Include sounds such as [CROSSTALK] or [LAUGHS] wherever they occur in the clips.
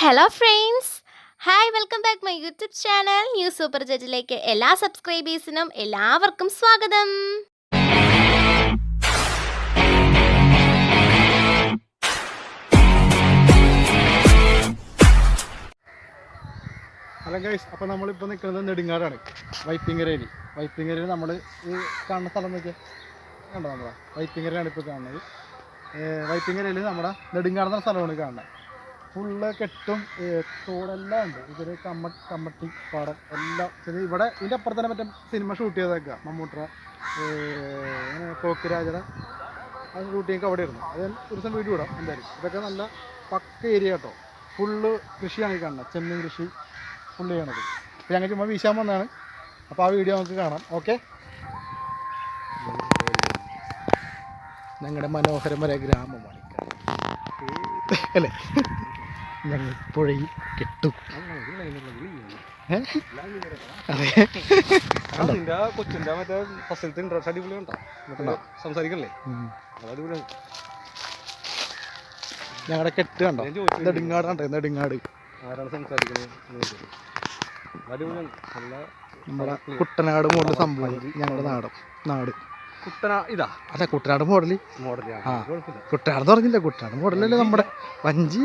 Hello friends hi welcome back my YouTube channel new super ജഡ്ജിലേക്ക് എല്ലാ സബ്സ്ക്രൈബേഴ്സിനും എല്ലാവർക്കും സ്വാഗതം. ഹലോ ഗൈസ് അപ്പോൾ നമ്മളിപ്പോൾ നിൽക്കുന്നത് നെടുങ്ങാടാണ്. വൈപ്പിങ്ങരയിൽ വൈപ്പിങ്ങരയിൽ നമ്മൾ ഈ കാണുന്ന സ്ഥലം നോക്കിയാൽ കണ്ടോ നമ്മളെ? വൈപ്പിങ്ങരയാണ് ഇപ്പോൾ കാണുന്നത്. വൈപ്പിങ്ങരയിൽ നമ്മുടെ നെടുങ്ങാടെന്ന സ്ഥലമാണ് കാണുന്നത്. ഫുള്ള് കെട്ടും തോടെല്ലാം ഉണ്ട്. ഇതൊരു കമ്മ കമ്മട്ടി പാടം. എല്ലാം ഇത് ഇവിടെ ഇതിന്റെ അപ്പുറത്ത് തന്നെ മറ്റേ സിനിമ ഷൂട്ട് ചെയ്തേക്കുക മമ്മൂട്ടറ അത് ആ ഷൂട്ടിങ്ങൊക്കെ അവിടെ ഇരുന്നു. അത് ഒരു ദിവസം വീഡിയോ ഇടാം എന്തായാലും. ഇതൊക്കെ നല്ല പക്ക ഏരിയ കേട്ടോ. ഫുള്ള് കൃഷിയാണ് ഈ കാണുന്നത്. ചെമ്മീൻ കൃഷി ഫുള്ള് ചെയ്യണത്. അപ്പോൾ ഞങ്ങൾ ചുമ്മാ വീശാൻ വന്നതാണ്. അപ്പോൾ ആ വീഡിയോ നമുക്ക് കാണാം. ഓക്കെ? ഞങ്ങളുടെ മനോഹരമായ ഗ്രാമമാണ് അല്ലേ? ഞങ്ങൾ പുഴയിൽ കെട്ടും കൊച്ചിന്റെ മറ്റേ ഫസ്റ്റിലത്തെ ഇൻട്രസ്റ്റ് അടിപൊളി ഉണ്ടോ? മറ്റേ സംസാരിക്കല്ലേ? ഉം. അത് അടിപൊളിയാണ്. ഞങ്ങളുടെ കെട്ട് കണ്ടോ? നെടുങ്ങാട് കണ്ടോ? നെടുങ്ങാട് ആരാണ് സംസാരിക്കുന്നത് നമ്മുടെ കുട്ടനാട് മുകളിൽ സംഭവം. ഞങ്ങളുടെ നാട് നാട്. ഇതാ. അല്ല കുട്ടനാട് മോഡൽ കുട്ടനാട് പറഞ്ഞില്ല കുട്ടനാട് മോഡലല്ലേ നമ്മുടെ വഞ്ചി?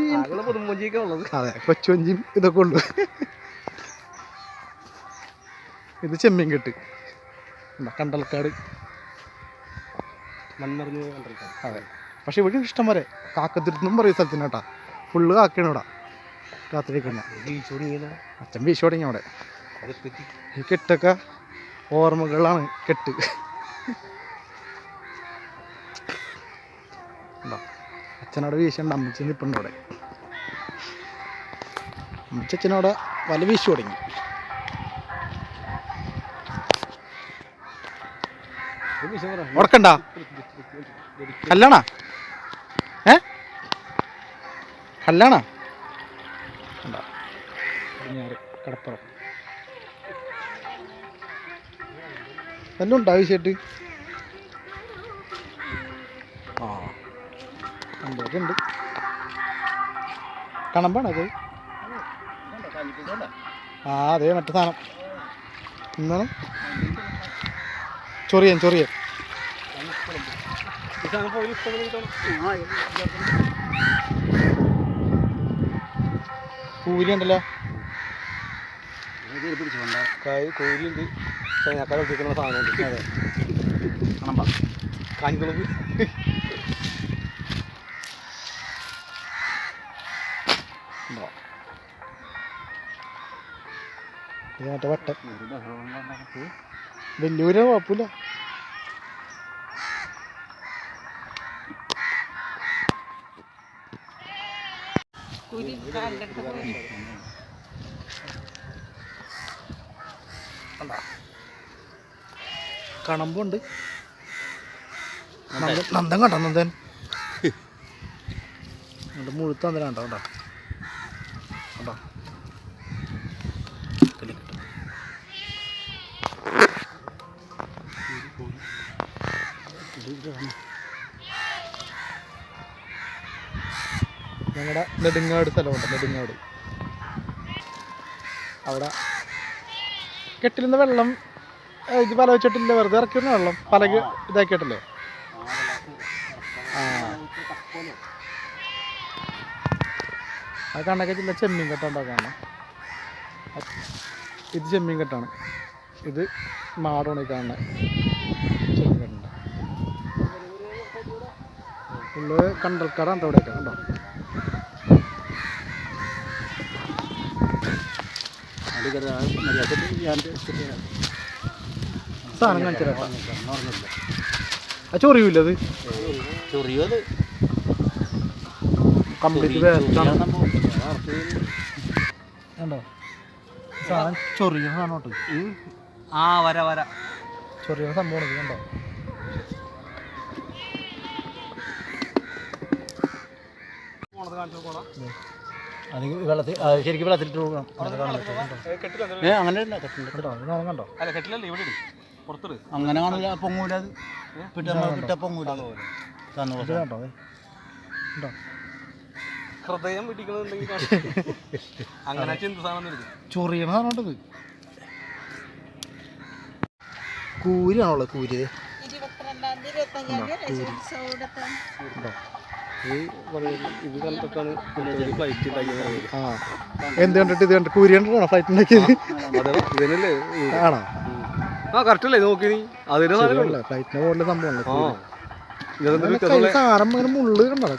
അതെ കൊച്ചു വഞ്ചിയും ഇതൊക്കെ ഉള്ളു. ഇത് ചെമ്മീൻ കെട്ട്. കണ്ടൽക്കാട്. മണ്ണറിഞ്ഞ് കണ്ടിരിക്കാം അതെ. പക്ഷെ ഇവിടെ ഇഷ്ടം വരെ കാക്കത്തിരുത്തും പറയും സ്ഥലത്തിന് കേട്ടാ. ഫുള്ള് കാക്കയാണ് ഇവിടെ. രാത്രി കഴിഞ്ഞാൽ അച്ഛൻ വീശു തുടങ്ങി അവിടെ. ഈ കെട്ടൊക്കെ ഓർമ്മകളാണ് കെട്ട്. അച്ഛനവിടെ വീശുണ്ട് അമ്മച്ചി നിൽപ്പുണ്ട് അവിടെ അമ്മച്ചച്ഛനോട് വല വീശു തുടങ്ങി. ഉറക്കണ്ട? കല്ലാണാ ഏ? പടിഞ്ഞാറ് കടപ്പുറം. ഉണ്ടോ ആവശ്യമായിട്ട് ഉണ്ട് ഉണ്ട് കണമ്പാണ് അത്. ആ അതെ മറ്റേ സാധനം. എന്താണ് ചൊറിയൻ ചൊറിയൻ. കൂലി ഉണ്ടല്ലോ കായ് കോരിയുണ്ട് ചൈനക്കാരെ ഒട്ടിക്കുന്ന സാധനമുണ്ട്. അതെ. കണമ്പ. കാഞ്ഞിക്കുളത്ത് ഇത് മറ്റേ വട്ടൻ വലിയൊരു കുഴപ്പമില്ല. കണ്ടോ? കണമ്പുണ്ട്. നന്ദൻ കണ്ടോ നന്ദൻ? എന്നിട്ട് മുഴുത്ത നന്ദന കണ്ടോ കണ്ടോ കണ്ടോ കിളി കിട്ടും. ഞങ്ങളുടെ നെടുങ്ങാട് സ്ഥലമുണ്ട് നെടുങ്ങാട്. അവിടെ കെട്ടിലുന്ന വെള്ളം ഇത് പല വെച്ചിട്ടില്ല വെറുതെ ഇറക്കിയിരുന്ന വെള്ളം പല ഇതാക്കിയിട്ടല്ലേ? ആ. അത് കണ്ണൊക്കെ ജില്ല ചെമ്മീൻ കെട്ടുണ്ടാക്കാണ് ഇത് ചെമ്മീൻ കെട്ടാണ്. ഇത് മാടോണി കാണുന്നത് ചെമ്മീൻ കെട്ടുണ്ട് ഉള്ളത് കണ്ടൽക്കാടാണ് അവിടെയൊക്കെ കണ്ടോ? സാധനം കാണിച്ചാ ആ ചൊറിയൂല്ല അത് ചൊറിയത് കംപ്ലീറ്റ് വേസ്റ്റാണ് കണ്ടോ? സാധനം ചൊറിയുന്ന സാധനം കേട്ടോ. ആ വര വര. ചൊറിയുന്ന സംഭവമാണ് കണ്ടോ? കാണിച്ചു പോണോ അല്ലെങ്കിൽ വെള്ളത്തിൽ ശരിക്കും വെള്ളത്തിലിട്ട് കൊടുക്കണം. ഏ അങ്ങനെ കണ്ടോ? ഇട്. അങ്ങനെ കാണില്ല പൊങ്ങൂല അത്. തന്നു ഹൃദയം. [LAUGHS] അങ്ങനെ ചൊറിയണ സാധനം കൂരിയാണുള്ളത് കൂരി. ഇരുപത്തിരണ്ടാം തീയതി ഇരുപത്തഞ്ചാം തീയതി ആ. എന്ത് കണ്ടിട്ട് ഇത് കണ്ടിട്ട് കൂരി കണ്ടിട്ടാണോ ഫ്ലൈറ്റ് ഉണ്ടാക്കിയത്? അതെ ആണോ? ആ കറക്റ്റ് അല്ലേ? നോക്കി നീ അതിന്റെ സാധനം ഫ്ലൈറ്റിന്റെ പോലെ സംഭവം അതിന്റെ ഇങ്ങനെ മുള്ള് കണ്ടോ?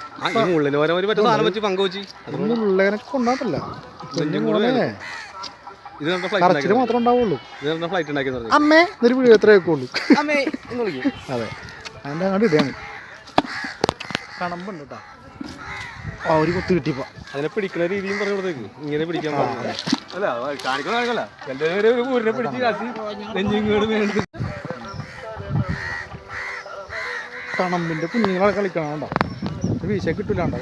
സാധനം വെച്ച് പങ്കുവെച്ച്. മുള്ളേനെ കൊണ്ടാട്ടല്ല. കറച്ചിൽ മാത്രമേ ഉണ്ടാവുള്ളൂ. അമ്മേ എന്നൊരു വീഡിയോ എത്ര കേൾക്കുള്ളൂ അതെ. അതിന്റെ അങ്ങോട്ട് ഇടുകയാണ് കണമ്പുണ്ട് കേട്ടോ. ആ ഒരു കുത്ത് കിട്ടിപ്പോ അതിനെ പിടിക്കുന്ന രീതിയും പറഞ്ഞു കൊടുത്തേക്ക്. ഇങ്ങനെ പിടിക്കാൻ പാടില്ല അല്ല കാണിക്കുന്ന ഒരു ഊരിനെ പിടിച്ച് കാശി നെഞ്ചിങ്ങോട് വേണ്ടി കണമ്പിന്റെ കുഞ്ഞുങ്ങളെ കളിക്കണം വീശ കിട്ടൂല കണ്ടോ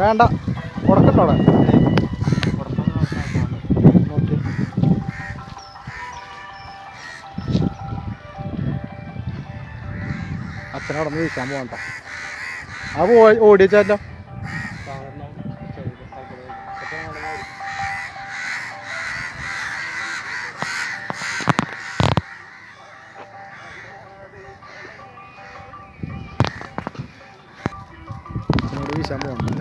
വേണ്ട ഉടക്കട്ടോ അവിടെ അച്ഛനവിടെ നിന്ന് വീശാൻ പോകണ്ട ഓ- ഓടിച്ചാലോ വീശാൻ പോകണ്ട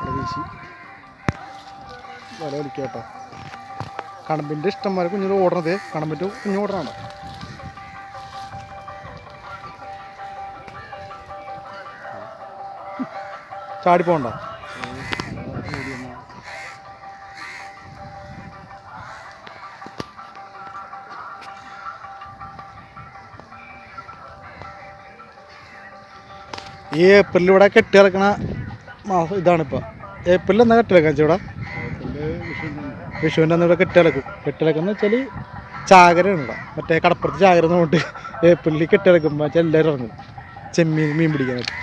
അവിടെ വീശി. കണമ്പിന്റെ ഇഷ്ടംമാരെ കുഞ്ഞിന് ഓടണത്. കണമ്പിന്റെ കുഞ്ഞു ഓടണോ ചാടി പോകണ്ട? ഈ ഏപ്രിൽ ഇവിടെ കെട്ടി ഇറക്കണ മാസം ഇതാണിപ്പോൾ ഏപ്രിൽ എന്നാ കെട്ടി വെക്കാൻ ഇവിടെ? വിഷുവിന്റെ അന്ന് ഇവിടെ കെട്ടിളക്കും കെട്ടിളക്കെന്ന് വെച്ചാൽ ചാകരയാണ് ഇവിടെ മറ്റേ കടപ്പുറത്ത് ചാകര കൊണ്ട് ഏപ്രിലിൽ കെട്ടിളക്കുമ്പോൾ വെച്ചാൽ എല്ലാവരും ഇറങ്ങും. ചെമ്മീൻ മീൻ പിടിക്കാനായിട്ട്.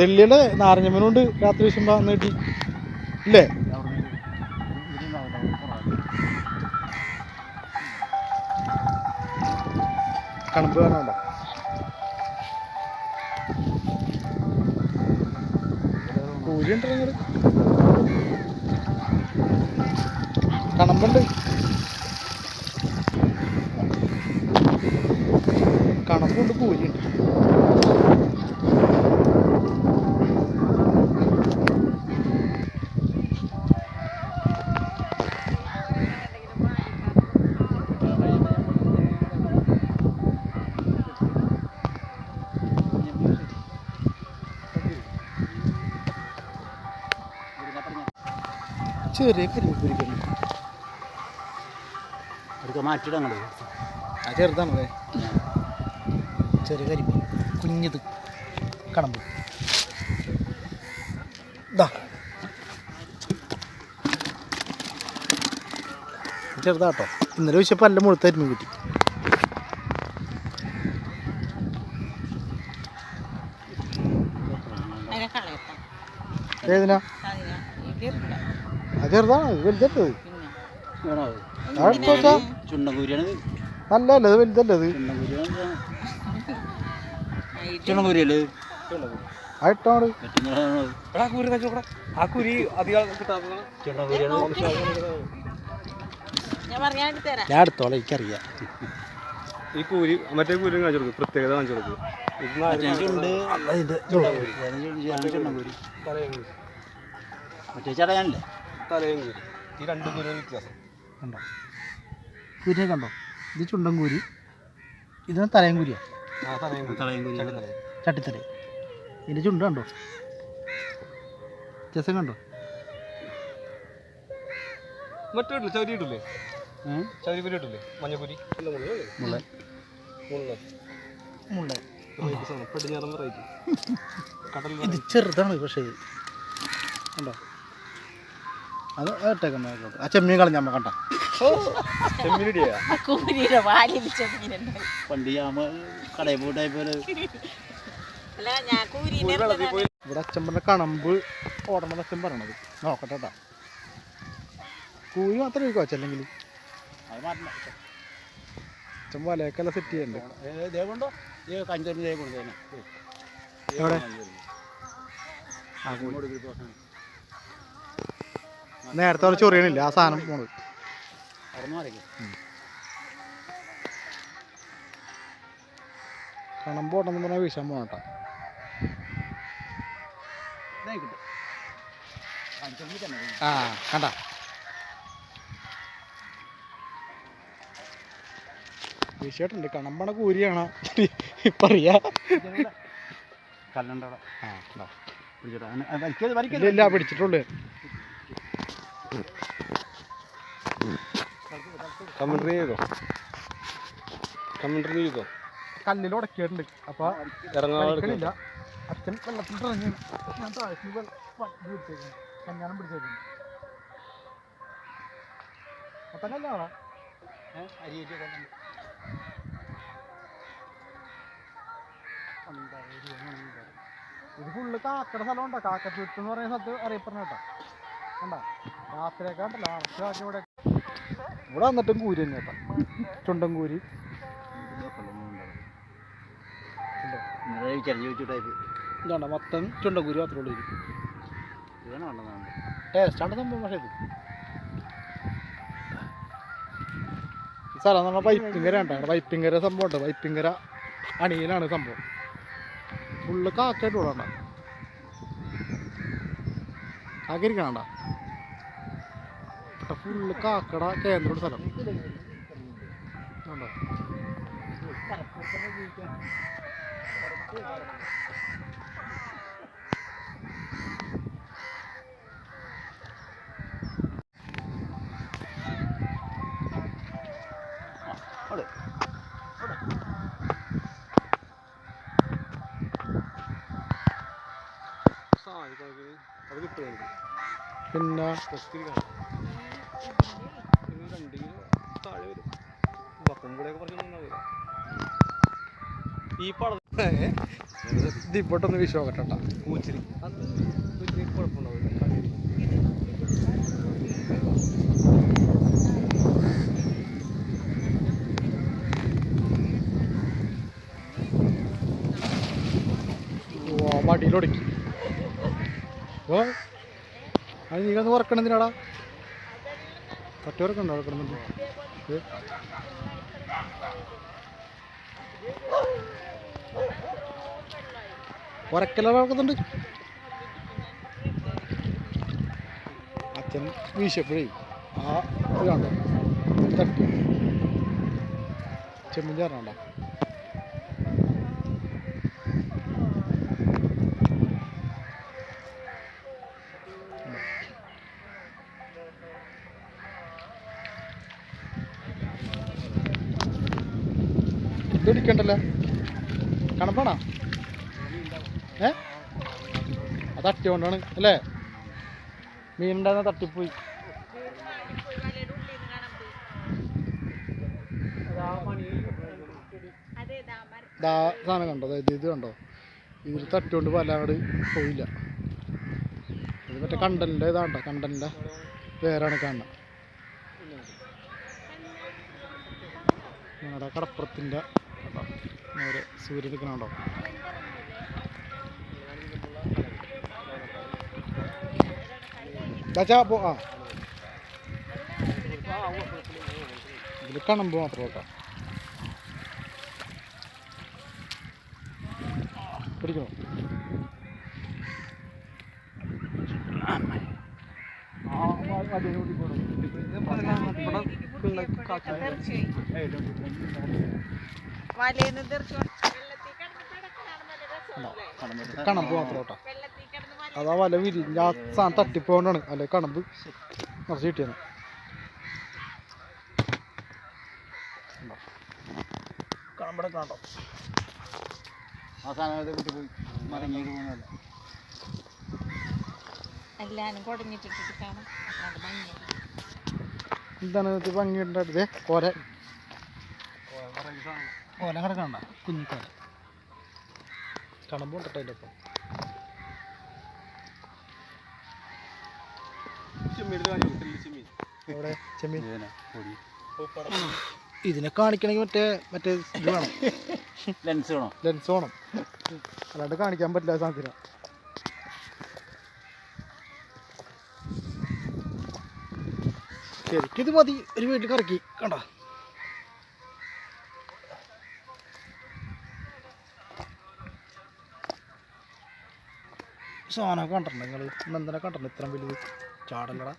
തെല്ലിയുടെ നാരങ്ങ മീനുണ്ട് രാത്രി വീശുമ്പോൾ നീട്ടി ഇല്ലേ? കണമ്പ് കാണാണ്ടോ കൂലി ഉണ്ടോ കണമ്പുണ്ട്. കണമ്പുണ്ട് കൂലിയുണ്ട് ചെറിയ കരിമീൻ അടുക്ക അങ്ങോട്ട് ആ ചെറുതാണല്ലേ ചെറിയ കരിമീൻ. കുഞ്ഞത്. കടമ്പ്. ഇതാ ചെറുതാട്ടോ. ഇന്നലെ വെച്ചപ്പോൾ നല്ല മുഴുത്തായിരുന്നു കിട്ടി. ഏതിനാ? ചെറുതാണ്? ഇത് ചുണ്ടൻകൂരിയാണ് ഇത്. ചുണ്ടൻകൂരിയല്ലേ ആ ഇട്ടോട്. എടാ ആ കുരി വെച്ചോക്കടാ ആ കുരി അധികം കിട്ടാത്തതാണ്. ഞാൻ എടുത്തോളാം എനിക്കറിയാം. ഈ കൂരി മറ്റേ കൂരി കാണിച്ചു കൊടുക്കും പ്രത്യേകത കാണിച്ചു കൊടുക്കും. തലയും കൂരി. മറ്റേ ചടയാനല്ലേ തലയും ഈ രണ്ട് കൂരി വ്യത്യാസം. കണ്ടോ കുരിയെ കണ്ടോ? ഇത് ചുണ്ടൻ കൂരി ഇതിന് തലയും കൂരിയാ ചട്ടിത്തല. ഇതിന്റെ ചുണ്ട് കണ്ടോ? രസം കണ്ടോ? മറ്റേ ഇട്ടില്ലേ? ചവരി ഇട്ടില്ലേ? കുരി മഞ്ഞക്കുരി മുള്ള മുള്ള. വെറൈറ്റി സാധനം. പടിഞ്ഞാറൻ വെറൈറ്റി കടൽ ഇത് ചെറുതാണ് പക്ഷേ. ഇത് കണ്ടോ? അത് ഇട്ടേക്കുന്ന ആ ചെമ്മീൻ കളഞ്ഞമ്മ കണ്ട. ചെമ്മീനിടിയാ? കൂരിയുടെ വാലിൽ ചെമ്മീനുണ്ട് പണ്ട് ഞാൻ കടയിൽ പോയിട്ടായപ്പോലെ അല്ല ഞാൻ കൂരിനെ ഇവിടെ അച്ഛൻ പറഞ്ഞ കണമ്പ് ഓടണം അച്ഛൻ പറയണത്. നോക്കട്ടെ കേട്ടാ കൂലി മാത്രം കഴിക്കും അച്ഛല്ലെങ്കിൽ അച്ഛൻ വലയൊക്കെല്ലാം സെറ്റ് ചെയ്യണ്ടേ? എവിടെ? നേരത്തെ അവിടെ ചൊറിയണില്ല ആ സാധനം പോണത്. കണം പോട്ടെന്ന് പറഞ്ഞാൽ വിഷം പോണട്ടെ. ആ കണ്ട. വിഷയട്ടുണ്ട് കണമ്പണ കൂരിയാണ് പറയാ കല്ലണ്ടവിടെ. ആ കണ്ടോ. പിടിച്ചിട്ട്? പിടിച്ചിട്ടുള്ളൂ കമന്ററി ചെയ്തോ? കമന്ററി ചെയ്തോ? കല്ലിൽ ഉടക്കിയിട്ടുണ്ട്. അപ്പൊ ഇറങ്ങാതെ കളിക്കണില്ല അച്ഛൻ വെള്ളത്തിൽ ഇറങ്ങി. ഞാൻ താഴ്ത്തി പിടിച്ചേക്കും. ഇത് ഫുള്ള് കാക്കയുടെ സ്ഥലമുണ്ടോ കാക്കത്തുരുത്ത് എന്ന് പറയുന്ന സ്ഥലത്ത് അറിയപ്പെടുന്ന കേട്ടോ. കണ്ടോ ഇവിടെ വന്നിട്ടും കൂരി തന്നെ കേട്ടോ. കൂരി. ഇതുണ്ടോ? മൊത്തം ചുണ്ടൻ കൂരി മാത്രമേ ഉള്ളൂ ടേസ്റ്റാണ് സംഭവം പക്ഷേ സ്ഥലം എന്ന് പൈപ്പിങ്കര ഉണ്ടോ വൈപ്പിങ്കര സംഭവം ഉണ്ട് പൈപ്പിങ്കര അണിയിലാണ് സംഭവം. ഫുള്ള് കാക്കായിട്ട് ഇവിടെ ഉണ്ടോ കാക്കരിക്കണണ്ട ഫുള്ള് കാക്കട കേന്ദ്ര സ്ഥലം. അത് കിട്ടുമായിരിക്കും പിന്നെ ഇത് രണ്ട് കിലോ താഴെ വരും പത്തും കൂടെയൊക്കെ പറഞ്ഞിട്ടുണ്ടാവില്ല ഈ പടം ഇതിപ്പോട്ടൊന്ന് വിശ്വാസട്ടെ പൂച്ചിരി അത് പൂച്ചിരി കുഴപ്പമുണ്ടാവില്ല മടിയിലൊടുക്കി. ഓ അത് നീ ഒന്ന് ഉറക്കണം ഉറക്കണ്ടോ ഉറക്കണമെന്നുണ്ട് ഉറക്കല ഉറക്കുന്നുണ്ട് അച്ഛൻ വീശപ്പോഴേ ആ ഇതാണ്ടോ തട്ടി ചെമ്മീൻ കൊണ്ടാണ് അല്ലേ? മീനുണ്ടായിരുന്ന തട്ടിപ്പോയി? സാധനം കണ്ടോ? അതായത് ഇത് കണ്ടോ? ഇതിൽ തട്ടിക്കൊണ്ട് പല അങ്ങോട്ട് പോയില്ല. ഇത് മറ്റേ കണ്ടലിന്റെ ഇതാണ്ടോ കണ്ടലിന്റെ പേരാണ് കാണുന്നത്. ഞങ്ങളുടെ കടപ്പുറത്തിന്റെ നേരെ സൂര്യൻ ചാച്ചാ പോ ആ. വിളിക്കണം മാത്രം കേട്ടോ പിടിക്കണോ? കണം അതെ വലയിന്ന് അതാ വല വിരിഞ്ഞ ആ സാധനം തട്ടിപ്പോണ്ടാണ് അല്ലെ കണമ്പ്? നിറച്ച് കിട്ടിയത് കണമ്പടെ കാണോ ആ സാധനം പോയി. മടങ്ങിയിട്ട് പോകുന്നതല്ല എല്ലാരും കുടഞ്ഞിട്ടിട്ട് കാണാം. അത് മഞ്ഞ എന്താണ് ഇത് ഭംഗിയുണ്ടായിരുന്നേ കോര കോല. കിടക്കണ്ട കുഞ്ഞിക്കോല കണമ്പുണ്ടോ അതിന്റെ ഒപ്പം. ഇതിനെ കാണിക്കണമെങ്കിൽ മറ്റേ മറ്റേ ഇത് വേണം. ലെൻസ് വേണം? ലെൻസ് വേണം. അല്ലാണ്ട് കാണിക്കാൻ പറ്റില്ല സാധ്യത ശരിക്കിത് മതി. ഒരു വീട്ടിൽ കറക്കി. കണ്ട? സാധനം കണ്ടിട്ടുണ്ട് നിങ്ങൾ എന്തിനാ കണ്ടിട്ടുണ്ട് ഇത്രയും വലുത്. ചാടല്ലടാ.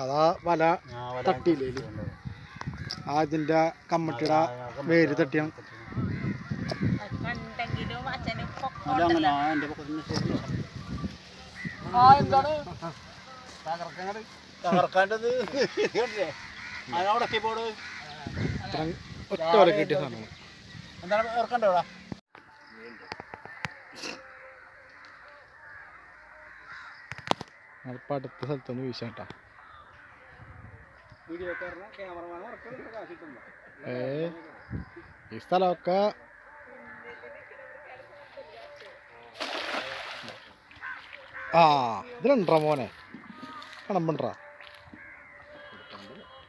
അതാ വല തട്ടിയില്ലേ? അതിന്റെ കമ്മട്ടിയുടെ വേര് തട്ടിയാണ്. അങ്ങനെ എന്റെ തകർക്കാണ്ടത്. പോട് ഇത്ര ഒറ്റ വല കിട്ടിയ സാധനം എന്താണ് അതിപ്പോൾ അടുത്ത സ്ഥലത്തൊന്ന് വീശാട്ടാ ഈ സ്ഥലമൊക്കെ ആ ഇതിലുണ്ടാ മോനെ? കണമ്പണ്ടാ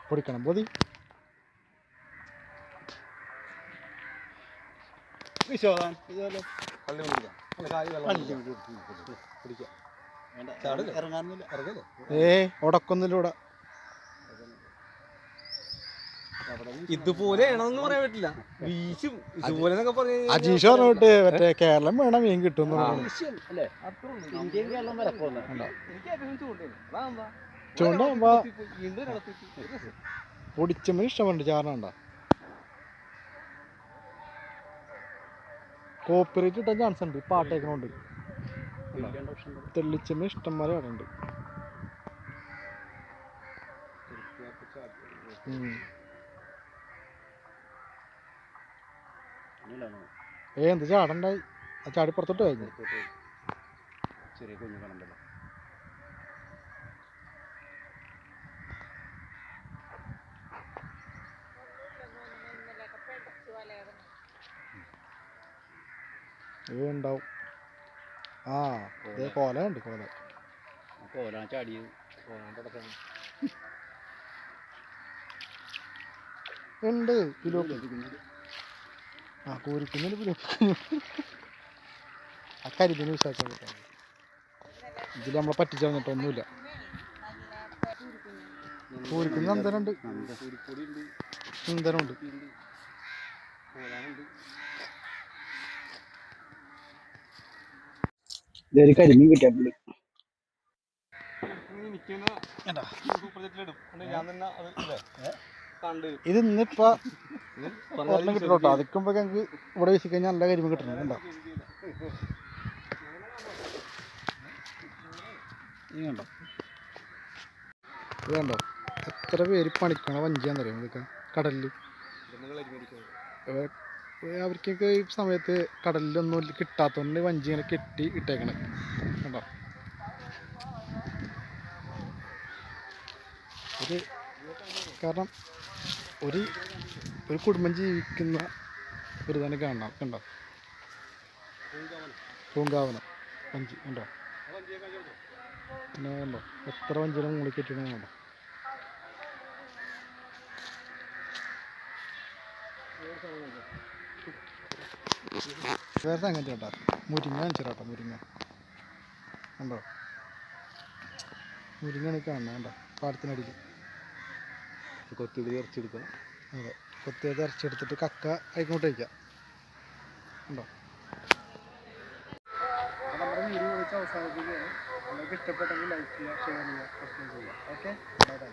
പൊടിക്കണം പൊതി. ഏ ഇതുപോലെ പള്ളി പിടിക്കാം അല്ല കാൽ വെള്ളം പിടിക്കാം ചാടില്ലേ? ഇറങ്ങാനൊന്നുമില്ല ഇറങ്ങല്ലേ ഏ ഉടക്കൊന്നിലൂടെ ഇതുപോലെ ആണെന്ന് പറയാൻ പറ്റില്ല. വീശും. ഇതുപോലെ എന്നൊക്കെ പറഞ്ഞു അജീഷ് പറഞ്ഞിട്ട് മറ്റേ കേരളം വേണം മീൻ കിട്ടും ചൂണ്ടാകുമ്പോ പൊടിച്ചമ്മ ഇഷ്ടമുണ്ട് ചാറിനുണ്ടോ? കോപ്പിറേറ്റ് കിട്ടാൻ ചാൻസ് ഉണ്ട്. ഈ പാട്ടേക്കണോണ്ട് തെള്ളിച്ചമ്മ ഇഷ്ടം പോലെ അവിടെ ഉണ്ട്. ഏ എന്ത് ചാടണ്ടായി ആ ചാടി പുറത്തോട്ട് കഴിഞ്ഞു ചെറിയ കുഞ്ഞു കണ്ടല്ലോ ഏ ഉണ്ടാവും. ആ ഇതേ കോല. ഉണ്ട് കോല കോല ചാടിയത് ഉണ്ട് പിലോപ്പി ആ കോരിക്കുന്നതിന് ആ കരിമീന് വിശ്വാസം കിട്ടാൻ ഇതിൽ നമ്മളെ പറ്റിച്ചു തന്നിട്ട് ഒന്നുമില്ല. കൂരിക്കുന്ന നന്ദനുണ്ട് സുന്ദരമുണ്ട് ഇതൊരു കരിമീൻ കിട്ടിയപ്പോൾ ഏട്ടാ. സൂപ്പർ ജെറ്റിലിടും ഞാൻ തന്നെ അത് ഇല്ലേ? ഇത് ഇന്നിപ്പോ ഒരെണ്ണം കിട്ടണോട്ടോ അതിക്കുമ്പോ ഞങ്ങൾക്ക് ഇവിടെ വീശി കഴിഞ്ഞാൽ നല്ല കരിമീൻ കിട്ടണം കണ്ടോ? ഇത് കണ്ടോ? ഇത് കണ്ടോ? എത്ര പേര് പണിക്കണ വഞ്ചിയാന്നറിയാം ഇതൊക്കെ? കടലിൽ അവർക്കൊക്കെ ഈ സമയത്ത് കടലിലൊന്നും കിട്ടാത്തതുകൊണ്ട് വഞ്ചി ഇങ്ങനെ കെട്ടി ഇട്ടേക്കണേ. കണ്ടോ? ഒരു കാരണം ഒരു ഒരു കുടുംബം ജീവിക്കുന്ന ഒരു തന്നെ കാണണം. കണ്ടോ? പൂങ്കാവനം. വഞ്ചി. കണ്ടോ? പിന്നെ കണ്ടോ? എത്ര വഞ്ചിയുടെ മുകളിൽ കണ്ടോ? വേറെ അങ്ങനെ കേട്ടോ. മുരിങ്ങ കാണിച്ചാട്ടോ മുരിങ്ങ. കണ്ടോ? മുരിങ്ങ കാണണം കണ്ടോ? പാടത്തിനടിയിൽ. കൊത്തിടി ഇറച്ചെടുക്കാം അതെ. കൊത്തിയത് ഇറച്ചെടുത്തിട്ട് കക്ക അതിങ്ങോട്ട് വയ്ക്കാം. ഉണ്ടോ? നമ്മുടെ വീഡിയോ വിളിച്ച് അവസാനിപ്പിക്കുകയാണ്. നിങ്ങൾക്ക് ഇഷ്ടപ്പെട്ടെങ്കിൽ ലൈക്ക് ചെയ്യുക ഷെയർ ചെയ്യുക സബ്സ്ക്രൈബ് ചെയ്യുക. Okay bye bye